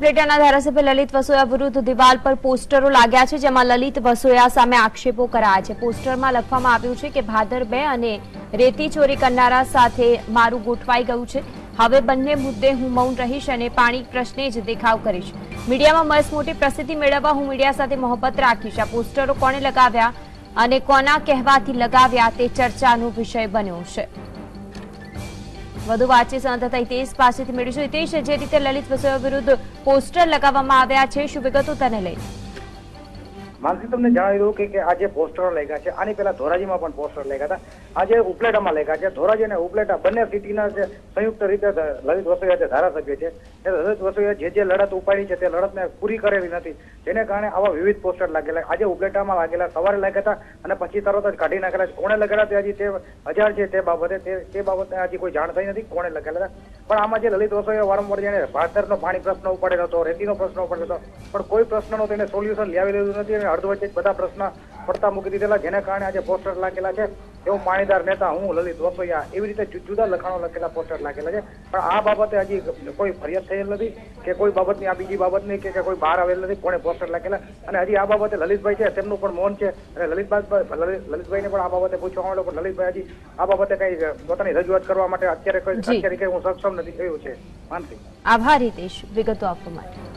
ઉપલેટાના ધારાસભ્ય લલિત વસોયા વિરુદ્ધ દિવાલ પર પોસ્ટરો લાગ્યા છે, જેમાં લલિત વસોયા સામે આક્ષેપો કરાયા છે. પોસ્ટરમાં લખવામાં આવ્યું છે કે ભાદર બે અને રેતી ચોરી કરનારા સાથે મારું ગોઠવાઈ ગયું છે. હવે બંને મુદ્દે હું મૌન રહીશ અને પાણી પ્રશ્ને જ દેખાવ કરીશ. મીડિયામાં મસ્ત મોટી પ્રસિદ્ધિ મેળવવા હું મીડિયા સાથે મોહબ્બત રાખીશ. આ પોસ્ટરો કોણે લગાવ્યા અને કોના કહેવાથી લગાવ્યા તે ચર્ચાનો વિષય બન્યો છે. વધુ વાતચીત સંવાદદાતા હિતેશ પાસેથી મેળવીશું. હિતેશ જે રીતે લલિત વસોયા વિરુદ્ધ પોસ્ટર લગાવવામાં આવ્યા છે, શું વિગતો તેને લઈ? માનસી, તમને જણાવી દઉં કે આજે પોસ્ટરો લાગ્યા છે, આની પહેલા ધોરાજીમાં પણ પોસ્ટર લાગ્યા હતા. આજે ઉપલેટામાં લાગ્યા છે, ધોરાજી અને ઉપલેટા બંને સિટીના જે સંયુક્ત રીતે લલિત વસોયા જે ધારાસભ્ય છે એ લલિત વસોયા જે જે લડત ઉપાડી છે, તે લડતને પૂરી કરેલી નથી. જેને કારણે આવા વિવિધ પોસ્ટર લાગેલા. આજે ઉપલેટામાં લાગેલા, સવારે લાગ્યા હતા અને પછી તરત જ કાઢી નાખેલા. કોણે લગાડ્યા તે હજી તે હજાર છે તે બાબતે. તે બાબતે હજી કોઈ જાણ થઈ નથી કોણે લગાડેલા હતા. પણ આમાં જે લલિત વસોયા વારંવાર જેને ભાતરનો પાણી પ્રશ્ન ઉપાડેલો હતો, રેતીનો પ્રશ્ન ઉપાડેલો હતો, પણ કોઈ પ્રશ્નનો તેને સોલ્યુશન લાવી લીધું નથી અને અડધ વચ્ચે જ બધા પ્રશ્ન પડતા મૂકી દીધેલા જેને કારણે આજે પોસ્ટર લાગેલા છે. એવું પાણીદાર નેતા હું લલિત વપૈયા એવી રીતે જુદા લખાણો લખેલા પોસ્ટર લાગેલા છે. પણ આ બાબતે હજી કોઈ ફરિયાદ થયેલ નથી કે કોઈ બાબતની આ બીજી બાબતની કે કે કોઈ બહાર આવેલ નથી કોણે પોસ્ટર લાગેલા. અને હજી આ બાબતે લલિતભાઈ છે તેમનું પણ મૌન છે. અને લલિતભાઈ લલિત- લલિતભાઈને પણ આ બાબતે પૂછવામાં આવેલું પણ લલિતભાઈ હજી આ બાબતે કઈ પોતાની રજૂઆત કરવા માટે અત્યારે કઈ અત્યારે કઈ હું સક્ષમ નથી થયું છે. માનસિંહ આભાર હિતેશ વિગતો આપવા માટે.